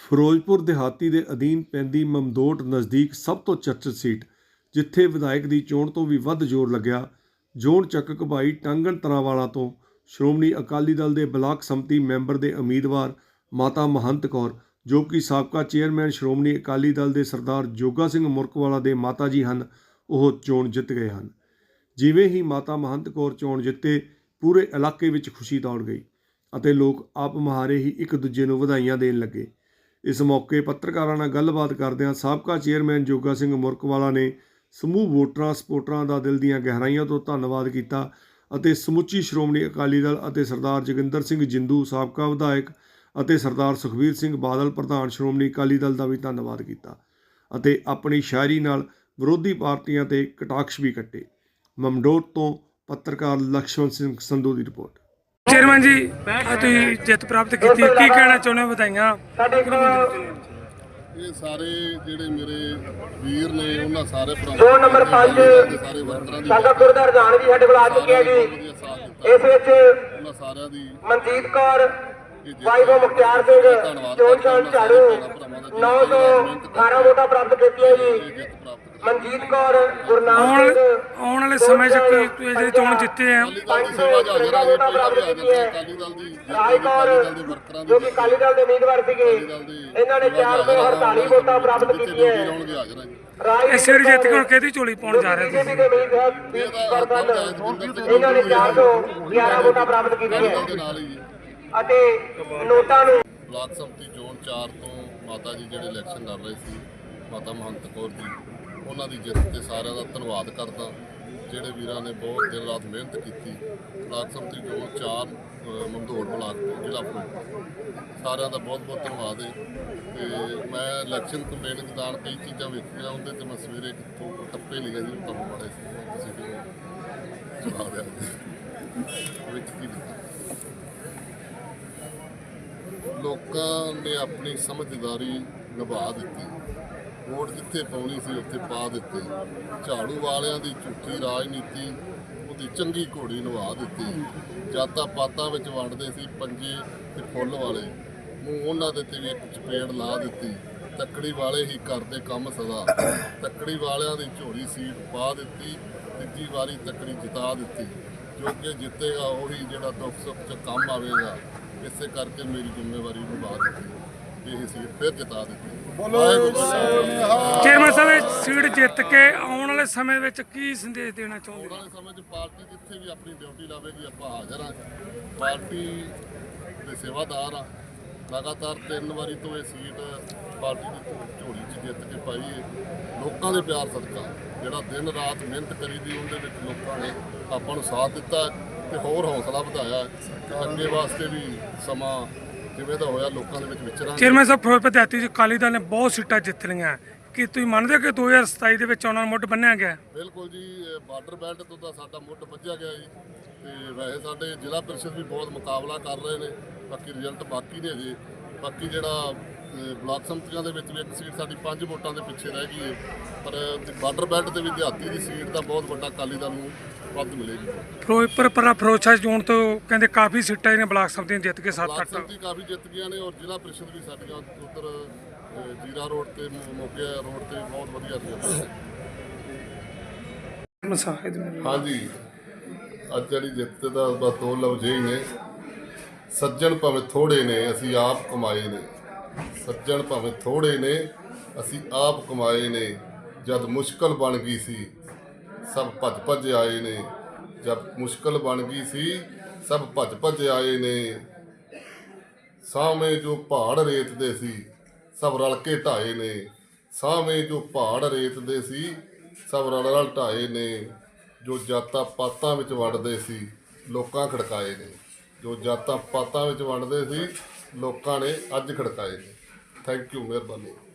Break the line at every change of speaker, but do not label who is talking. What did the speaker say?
ਫਿਰੋਜ਼ਪੁਰ ਦਿਹਾਤੀ ਦੇ ਅਧੀਨ ਪੈਂਦੀ ਮਮਦੋਟ ਨਜ਼ਦੀਕ ਸਭ ਤੋਂ ਚਰਚਿਤ ਸੀਟ, ਜਿੱਥੇ ਵਿਧਾਇਕ ਦੀ ਚੋਣ ਤੋਂ ਵੀ ਵੱਧ ਜ਼ੋਰ ਲੱਗਿਆ। ਜੋਨ ਚੱਕ ਘਬਾਈ ਟਾਂਗਣ ਤਰਾਵਾਲਾ ਤੋਂ ਸ਼੍ਰੋਮਣੀ ਅਕਾਲੀ ਦਲ ਦੇ ਬਲਾਕ ਸੰਮਤੀ ਮੈਂਬਰ ਦੇ ਉਮੀਦਵਾਰ ਮਾਤਾ ਮਹੰਤ ਕੌਰ, ਜੋ ਕਿ ਸਾਬਕਾ ਚੇਅਰਮੈਨ ਸ਼੍ਰੋਮਣੀ ਅਕਾਲੀ ਦਲ ਦੇ ਸਰਦਾਰ ਜੋਗਾ ਸਿੰਘ ਮੁਰਕਵਾਲਾ ਦੇ ਮਾਤਾ ਜੀ ਹਨ, ਉਹ ਚੋਣ ਜਿੱਤ ਗਏ ਹਨ। ਜਿਵੇਂ ਹੀ ਮਾਤਾ ਮਹੰਤ ਕੌਰ ਚੋਣ ਜਿੱਤੇ, ਪੂਰੇ ਇਲਾਕੇ ਵਿੱਚ ਖੁਸ਼ੀ ਦੌੜ ਗਈ ਅਤੇ ਲੋਕ ਆਪ ਮੁਹਾਰੇ ਹੀ ਇੱਕ ਦੂਜੇ ਨੂੰ ਵਧਾਈਆਂ ਦੇਣ ਲੱਗੇ। ਇਸ ਮੌਕੇ ਪੱਤਰਕਾਰਾਂ ਨਾਲ ਗੱਲਬਾਤ ਕਰਦਿਆਂ ਸਾਬਕਾ ਚੇਅਰਮੈਨ ਜੋਗਾ ਸਿੰਘ ਮੁਰਕਵਾਲਾ ਨੇ ਸਮੂਹ ਵੋਟਰਾਂ ਸਪੋਰਟਰਾਂ ਦਾ ਦਿਲ ਦੀਆਂ ਗਹਿਰਾਈਆਂ ਤੋਂ ਧੰਨਵਾਦ ਕੀਤਾ ਅਤੇ ਸਮੁੱਚੀ ਸ਼੍ਰੋਮਣੀ ਅਕਾਲੀ ਦਲ ਅਤੇ ਸਰਦਾਰ ਜਗਿੰਦਰ ਸਿੰਘ ਜਿੰਦੂ, ਸਾਬਕਾ ਵਿਧਾਇਕ ਅਤੇ ਸਰਦਾਰ ਸੁਖਵੀਰ ਸਿੰਘ ਬਾਦਲ, ਪ੍ਰਧਾਨ ਸ਼੍ਰੋਮਣੀ ਅਕਾਲੀ ਦਲ ਦਾ ਵੀ ਧੰਨਵਾਦ ਕੀਤਾ ਅਤੇ ਆਪਣੀ ਸ਼ਾਇਰੀ ਨਾਲ ਵਿਰੋਧੀ ਪਾਰਟੀਆਂ ਤੇ ਕਟਾਕਸ਼ ਵੀ ਕੱਟੇ। ਮਮਡੋਟ ਤੋਂ ਪੱਤਰਕਾਰ ਲక్ష్మణ ਸਿੰਘ ਸੰਧੂ ਦੀ ਰਿਪੋਰਟ।
ਚੇਅਰਮੈਨ ਜੀ ਅੱਜ ਤੁਸੀਂ ਜਿੱਤ ਪ੍ਰਾਪਤ ਕੀਤੀ। ਕੀ ਕਹਿਣਾ ਚਾਹੁੰਦੇ ਹੋ ਵਧਾਈਆਂ?
ਇਹ ਸਾਰੇ ਜਿਹੜੇ ਮੇਰੇ ਵੀਰ ਨੇ ਉਹਨਾਂ ਸਾਰੇ ਭਰਾਵਾਂ
ਨੰਬਰ ਪੰਜ,
ਸਾਰੇ ਵਰਕਰਾਂ ਦੀ
ਸੰਗਤਪੁਰ ਦਾ ਰੁਝਾਨ ਵੀ ਸਾਡੇ ਕੋਲ ਆ ਚੁੱਕਿਆ ਜੀ।
ਵਧੀਆ ਸਾਥ ਦਿੱਤਾ
ਇਸ ਵਿੱਚ
ਉਹਨਾਂ ਸਾਰਿਆਂ ਦੀ
ਮਨਜੀਤ ਕੌਰ ਵਾਈਫ ਮੁਖਤਿਆਰ ਸਿੰਘ ਚੋਣ
ਜਿਹਨਾਂ
918 ਵੋਟਾਂ ਪ੍ਰਾਪਤ ਕੀਤੀਆਂ ਜੀ। ਮਨਜੀਤ ਕੌਰ ਗੁਰਨਾਮ
ਆਉਣ
ਸਿੰਘ
ਆਉਣ ਵਾਲੇ ਸਮੇਂ 'ਚ ਕੀ ਤੁਸੀਂ ਜਿਹੜੇ ਚੋਣ ਜਿੱਤੇ ਆ।
ਰਾਜ ਕੌਰ
ਅਕਾਲੀ ਦਲ ਦੇ ਵਰਕਰਾਂ
ਜੋ
ਦੀ
ਕਿ ਅਕਾਲੀ ਦਲ ਦੇ ਉਮੀਦਵਾਰ ਸੀਗੇ।
ਦਲ ਦੀ।
ਇਹਨਾਂ ਨੇ 448 ਵੋਟਾਂ ਪ੍ਰਾਪਤ
ਜਿੱਥੇ
ਕੀਤੀਆਂ।
ਡਿਊਟੀ ਲਾਉਣਗੇ ਹਾਜ਼ਰ ਆ ਜੀ।
ਰਾਜ
ਇਸ ਵਾਰੀ ਜਿੱਤ ਕੇ ਹੁਣ ਕਿਹਦੀ ਝੋਲੀ ਪਾਉਣ ਜਾ ਰਹੇ ਤੁਸੀਂ?
ਇਹਨਾਂ ਨੇ 411 ਵੋਟਾਂ ਪ੍ਰਾਪਤ ਕੀਤੀਆਂ। ਅਤੇ ਨੋਟਾਂ ਨੂੰ
ਬਲਾਕ ਸੰਮਤੀ ਜ਼ੋਨ 4 ਤੋਂ ਮਾਤਾ ਜੀ ਜਿਹੜੇ ਇਲੈਕਸ਼ਨ ਲੜ ਰਹੇ ਸੀ ਮਾਤਾ ਮਹੰਤ ਕੌਰ ਜੀ। ਉਹਨਾਂ ਦੀ ਜਿੱਤ ਤੇ ਸਾਰਿਆਂ ਦਾ ਧੰਨਵਾਦ ਕਰਦਾ। ਜਿਹੜੇ ਵੀਰਾਂ ਨੇ ਬਹੁਤ ਦਿਨ ਰਾਤ ਮਿਹਨਤ ਕੀਤੀ ਬਲਾਕ ਸੰਮਤੀ ਜ਼ੋਨ 4 ਅ, ਮਮਦੋੜ ਬਲਾਕ ਤੋਂ ਜ਼ਿਲ੍ਹਾ ਫਿਰੋਜ਼ਪੁਰ ਸਾਰਿਆਂ ਦਾ ਬਹੁਤ ਬਹੁਤ ਧੰਨਵਾਦ ਹੈ ਤੇ ਮੈਂ ਇਲੈਕਸ਼ਨ ਕੰਪੇਨ ਦੌਰਾਨ ਕਈ ਚੀਜ਼ਾਂ ਵੇਖੀਆਂ ਉਹਦੇ ਤੇ ਮੈਂ ਸਵੇਰੇ ਕਿੱਥੋਂ ਟੱਪੇ ਲਿਖੇ ਜੀ ਤੁਹਾਨੂੰ ਬੜੇ ਸੀ ਤੁਸੀਂ ਸੁਣਾ ਦਿਆ ਵਿੱਚ ਕੀ ਲੋਕਾਂ ਨੇ ਆਪਣੀ ਸਮਝਦਾਰੀ ਨਿਭਾ ਦਿੱਤੀ। ਵੋਟ ਜਿੱਥੇ ਪਾਉਣੀ ਸੀ, ਉੱਥੇ ਪਾ ਦਿੱਤੀ। ਝਾੜੂ ਵਾਲਿਆਂ ਦੀ ਝੂਠੀ ਰਾਜਨੀਤੀ, ਉਹਦੀ ਚੰਗੀ ਘੋੜੀ ਨਿਭਾ ਦਿੱਤੀ। ਜਾਤਾਂ ਪਾਤਾਂ ਵਿੱਚ ਵੰਡਦੇ ਸੀ ਪੰਜੇ ਤੇ ਫੁੱਲ ਵਾਲੇ, ਮੂੰਹ ਉਹਨਾਂ ਦੇ ਤੇ ਵੀ ਇੱਕ ਚਪੇੜ ਲਾ ਦਿੱਤੀ। ਤੱਕੜੀ ਵਾਲੇ ਹੀ ਕਰਦੇ ਕੰਮ ਸਦਾ। ਤੱਕੜੀ ਵਾਲਿਆਂ ਦੀ ਝੋਲੀ ਸੀਟ ਪਾ ਦਿੱਤੀ, ਤੀਜੀ ਵਾਰੀ ਤੱਕੜੀ ਜਿਤਾ ਦਿੱਤੀ। ਜੋ ਕਿ ਜਿੱਤੇਗਾ, ਉਹੀ ਜਿਹੜਾ ਦੁੱਖ ਸੁੱਖ 'ਚ ਕੰਮ ਆਵੇਗਾ, ਇਸੇ ਕਰਕੇ ਮੇਰੀ ਜ਼ਿੰਮੇਵਾਰੀ ਨਿਭਾ ਦਿੱਤੀ। ਇਹ ਫਿਰ ਜਿਤਾ ਦਿੱਤੀ। ਕਾ।
ਚੇਅਰਮੈਨ ਸਾਹਿਬ ਇਹ ਸੀਟ ਜਿੱਤ ਕੇ ਆਉਣ ਵਾਲੇ ਸਮੇਂ ਵਿੱਚ ਕੀ ਸੰਦੇਸ਼ ਦੇਣਾ ਚਾਹੁੰਦੇ
ਵਾਲੇ ਸਮੇਂ 'ਚ ਪਾਰਟੀ ਜਿੱਥੇ ਵੀ ਆਪਣੀ ਡਿਊਟੀ ਲਾਵੇਗੀ ਆਪਾਂ ਹਾਜ਼ਰ ਹਾਂ। ਪਾਰਟੀ ਦੇ ਸੇਵਾਦਾਰ ਆ। ਲਗਾਤਾਰ ਤਿੰਨ ਵਾਰੀ ਤੋਂ ਇਹ ਸੀਟ ਪਾਰਟੀ ਦੀ ਝੋਲੀ 'ਚ ਜਿੱਤ ਕੇ ਪਾਈ ਹੈ ਲੋਕਾਂ ਦੇ ਪਿਆਰ ਸਦਕਾ ਜਿਹੜਾ ਦਿਨ ਰਾਤ ਮਿਹਨਤ ਕਰੀ ਦੀ ਉਹਦੇ ਵਿੱਚ ਲੋਕਾਂ ਨੇ ਆਪਾਂ ਨੂੰ ਸਾਥ ਦਿੱਤਾ ਹੈ ਤੇ ਹੋਰ ਹੌਸਲਾ ਵਧਾਇਆ। ਹੈ ਤੇ ਅੱਗੇ ਵਾਸਤੇ ਵੀ ਸਮਾਂ ਜਿਵੇਂ ਦਾ ਹੋਇਆ? ਲੋਕਾਂ ਦੇ ਵਿੱਚ ਵਿਚਰਾਂਗੇ
ਚੇਅਰਮੈਨ ਸਾਹਿਬ ਫਿਰੋਜ਼ਪੁਰ ਦਿਹਾਤੀ 'ਚ ਅਕਾਲੀ ਦਲ ਨੇ ਬਹੁਤ ਸੀਟਾਂ ਜਿੱਤ ਲਈਆਂ। ਕੀ ਤੁਸੀਂ ਮੰਨਦੇ ਹੋ ਕਿ 2027 ਦੇ ਵਿੱਚ ਉਹਨਾਂ ਨੂੰ ਮੁੱਢ ਬੰਨਿਆ ਗਿਆ?
ਬਿਲਕੁਲ ਜੀ ਬਾਰਡਰ ਬੈਲਟ ਤੋਂ ਤਾਂ ਸਾਡਾ ਮੁੱਢ ਵੱਜਿਆ ਗਿਆ ਜੀ। ਤੇ ਵੈਸੇ ਸਾਡੇ ਜ਼ਿਲ੍ਹਾ ਪ੍ਰੀਸ਼ਦ ਵੀ ਬਹੁਤ ਮੁਕਾਬਲਾ ਕਰ ਰਹੇ ਨੇ। ਬਾਕੀ ਰਿਜ਼ਲਟ ਬਾਕੀ ਨੇ ਜੀ ਬਾਕੀ ਜਿਹੜਾ ਅਹ, ਬਲਾਕ ਸੰਮਤੀਆਂ ਦੇ ਵਿੱਚ ਵੀ ਇੱਕ ਸੀਟ ਸਾਡੀ 5 ਵੋਟਾਂ ਦੇ ਪਿੱਛੇ ਰਹਿ ਗਈ ਹੈ। ਪਰ ਬਾਰਡਰ ਬੈਲਟ ਤੇ ਵੀ ਦਿਹਾਤੀ ਦੀ ਸੀਟ ਦਾ ਬਹੁਤ ਵੱਡਾ ਅਕਾਲੀ ਦਲ ਨੂੰ ਵੱਧ ਮਿਲੇਗੀ।
ਫਿਰੋਜ਼ਪੁਰ ਪਰ ਫਿਰੋਜ਼ਸ਼ਾਹ ਜ਼ੋਨ ਤੋਂ ਕਹਿੰਦੇ ਕਾਫੀ ਸੀਟਾਂ ਇਹਨੇ ਬਲਾਕ ਸੰਮਤੀਆਂ ਜਿੱਤ ਕੇ ਸੱਤ
ਬਲਾਕ
ਅੱਠ
ਸੰਮਤੀ ਕਾਫੀ ਜਿੱਤ ਗਈਆਂ ਨੇ ਔਰ ਜ਼ਿਲ੍ਹਾ ਪ੍ਰੀਸ਼ਦ ਵੀ ਸਾਡੀਆਂ ਉੱਧਰ ਜੀਰਾ ਰੋਡ ਤੇ ਮੋਗੇ ਰੋਡ ਤੇ ਬਹੁਤ ਵਧੀਆ ਹੈ
ਮਸਾਹਿਦ
ਹਾਂਜੀ। ਅੱਜ ਜਿਹੜੀ ਜਿੱਤ ਦਾ ਬਸ ਦੋ ਲਫ਼ਜ਼ ਹੀ ਨੇ। ਸੱਜਣ ਭਾਵੇਂ ਥੋੜੇ ਨੇ ਅਸੀਂ ਆਪ ਕਮਾਏ ਨੇ। ਸੱਜਣ ਭਾਵੇਂ ਥੋੜੇ ਨੇ ਅਸੀਂ ਆਪ ਕਮਾਏ ਨੇ। ਜਦ ਮੁਸ਼ਕਲ ਬਣ ਗਈ ਸੀ ਸਭ ਭੱਜ ਭੱਜ ਆਏ ਨੇ। ਜਦ ਮੁਸ਼ਕਲ ਬਣ ਗਈ ਸੀ, ਸਭ ਭੱਜ ਭੱਜ ਆਏ ਨੇ। ਸਾਵੇਂ ਜੋ ਪਹਾੜ ਰੇਤ ਦੇ ਸੀ, ਸਭ ਰਲ ਕੇ ਢਾਏ ਨੇ। ਸਾਵੇਂ ਜੋ ਪਹਾੜ ਰੇਤ ਦੇ ਸੀ, ਸਭ ਰਲ ਰਲ ਢਾਏ ਨੇ। ਜੋ ਜਾਤਾਂ ਪਾਤਾਂ ਵਿੱਚ ਵੰਡਦੇ ਸੀ, ਲੋਕਾਂ ਖੜਕਾਏ ਨੇ। ਜੋ ਜਾਤਾਂ ਪਾਤਾਂ ਵਿੱਚ ਵੰਡਦੇ ਸੀ, ਲੋਕਾਂ ਨੇ ਅੱਜ ਖੜਕਾਏ ਨੇ। ਥੈਂਕ ਯੂ ਮਿਹਰਬਾਨੀ।